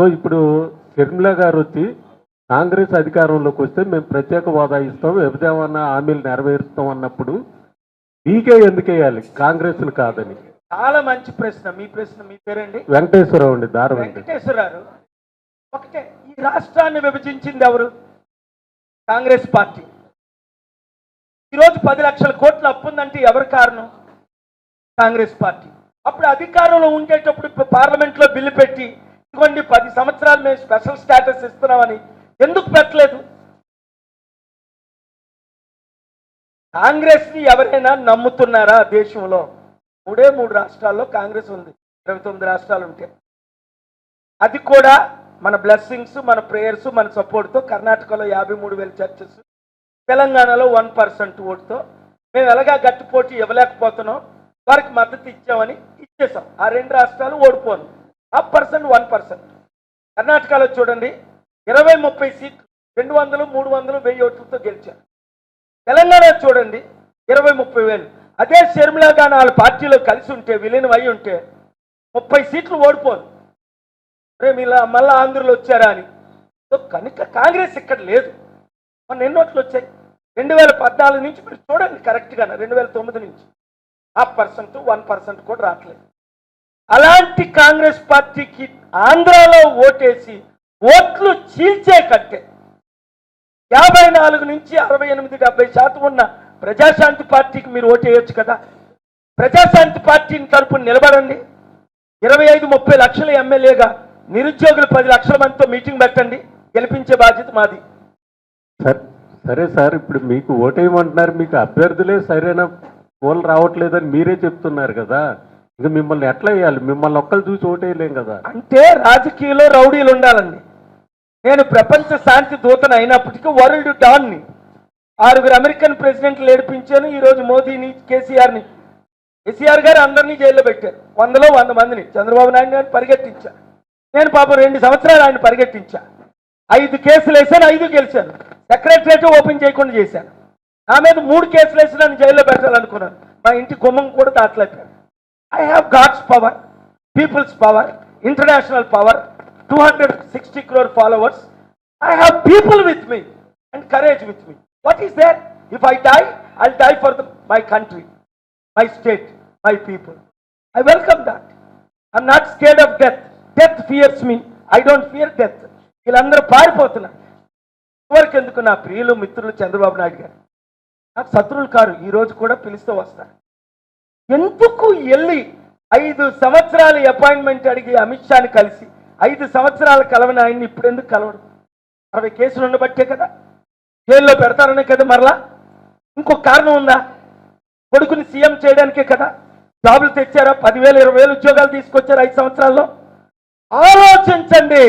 So ఇప్పుడు షర్మిల గారు వచ్చి కాంగ్రెస్ అధికారంలోకి వస్తే మేము ప్రత్యేక హోదా ఇస్తాం విభజన హామీలు నెరవేరుస్తాం అన్నప్పుడు మీకే ఎందుకు వేయాలి? కాంగ్రెస్ను కాదని. చాలా మంచి ప్రశ్న. మీ ప్రశ్న మీ పేరండి? వెంకటేశ్వరరావు అండి దారి వెంకటేశ్వర వెంకటేశ్వరరావు. ఒకటే ఈ రాష్ట్రాన్ని విభజించింది ఎవరు? Congress party. ఈరోజు పది లక్షల కోట్ల అప్పు ఉందంటే ఎవరు కారణం? Congress party. అప్పుడు అధికారంలో ఉండేటప్పుడు పార్లమెంట్లో బిల్లు పెట్టి ఇదిగోండి పది సంవత్సరాలు మేము స్పెషల్ స్టేటస్ ఇస్తున్నామని. ఎందుకు పెట్టలేదు? కాంగ్రెస్ని ఎవరైనా నమ్ముతున్నారా దేశంలో? మూడే మూడు రాష్ట్రాల్లో కాంగ్రెస్ ఉంది ఇరవై తొమ్మిది రాష్ట్రాలు ఉంటే. అది కూడా మన బ్లెస్సింగ్స్ మన ప్రేయర్స్ మన సపోర్ట్తో కర్ణాటకలో యాభై మూడు వేల చర్చెస్ తెలంగాణలో వన్ పర్సెంట్ ఓటుతో. మేము ఎలాగా గట్టి పోటీ ఇవ్వలేకపోతున్నాం వారికి మద్దతు ఇచ్చామని ఇచ్చేసాం. ఆ రెండు రాష్ట్రాలు ఓడిపోను. హాఫ్ పర్సెంట్ వన్ పర్సెంట్ కర్ణాటకలో చూడండి ఇరవై ముప్పై సీట్లు రెండు వందలు మూడు వందలు వెయ్యి ఓట్లతో గెలిచారు. తెలంగాణ చూడండి ఇరవై ముప్పై వేలు. అదే షర్మిలా గాని వాళ్ళ పార్టీలో కలిసి ఉంటే విలీనం అయి ఉంటే ముప్పై సీట్లు ఓడిపోను రే ఇలా మళ్ళీ ఆంధ్రలో వచ్చారా అని. కనుక కాంగ్రెస్ ఇక్కడ లేదు. మన ఎన్నోట్లు వచ్చాయి? రెండు వేల పద్నాలుగు నుంచి మీరు చూడండి కరెక్ట్గా రెండు వేల తొమ్మిది నుంచి. హాఫ్ పర్సెంట్ వన్ పర్సెంట్ కూడా రావట్లేదు. అలాంటి కాంగ్రెస్ పార్టీకి ఆంధ్రాలో ఓటేసి ఓట్లు చీల్చే కట్టే యాభై నాలుగు నుంచి అరవై ఎనిమిది డెబ్బై శాతం ఉన్న ప్రజాశాంతి పార్టీకి మీరు ఓటేయచ్చు కదా. ప్రజాశాంతి పార్టీని తరపున నిలబడండి. ఇరవై ఐదు ముప్పై లక్షల ఎమ్మెల్యేగా నిరుద్యోగులు పది లక్షల మందితో మీటింగ్ పెట్టండి. గెలిపించే బాధ్యత మాది. సరే సరే సార్ ఇప్పుడు మీకు ఓటేయమంటున్నారు మీకు అభ్యర్థులే సరైన పోలు రావట్లేదని మీరే చెప్తున్నారు కదా. ఇక మిమ్మల్ని ఎట్లా వేయాలి? మిమ్మల్ని ఒక్కరు చూసి ఓటేయలేం కదా. అంటే రాజకీయంలో రౌడీలు ఉండాలండి. నేను ప్రపంచ శాంతి దూతను అయినప్పటికీ వరల్డ్ డాన్ని. ఆరుగురు అమెరికన్ ప్రెసిడెంట్లు ఏడిపించాను. ఈరోజు మోదీని కేసీఆర్ని. కేసీఆర్ గారు అందరినీ జైల్లో పెట్టారు. వందలో వంద మందిని. చంద్రబాబు నాయుడు గారిని పరిగెట్టించా. నేను పాపం రెండు సంవత్సరాలు ఆయన పరిగెట్టించా. ఐదు కేసులు వేసాను ఐదు గెలిచాను. సెక్రటరేట్ ఓపెన్ చేయకుండా చేశాను. నా మీద మూడు కేసులు వేసి నన్ను జైల్లో పెట్టాలనుకున్నాను. మా ఇంటి గుమ్మం కూడా దాటలేపాను I have god's power people's power international power two hundred sixty crore followers I have people with me and courage with me what is there if I die I die for the my country my state my people I welcome that I'm not scared of death death fears me I don't fear death వీళ్ళందరూ పారిపోతున్నారు. ఎవరికి ఎందుకు నా ప్రియులు మిత్రులు చంద్రబాబు నాయుడు గారు? నాకు శత్రువులు కారు. ఈరోజు కూడా పిలుస్తూ వస్తారు. ఎందుకు వెళ్ళి ఐదు సంవత్సరాల అపాయింట్మెంట్ అడిగి అమిత్ షాని కలిసి ఐదు సంవత్సరాల కలవని ఆయన్ని ఇప్పుడు ఎందుకు కలవడు? అరవై కేసులు ఉండబట్టే కదా. జైల్లో పెడతారనే కదా మరలా. ఇంకొక కారణం ఉందా? కొడుకుని సీఎం చేయడానికే కదా. జాబులు తెచ్చారా? పదివేలు ఇరవై వేలు ఉద్యోగాలు తీసుకొచ్చారు ఐదు సంవత్సరాల్లో. ఆలోచించండి.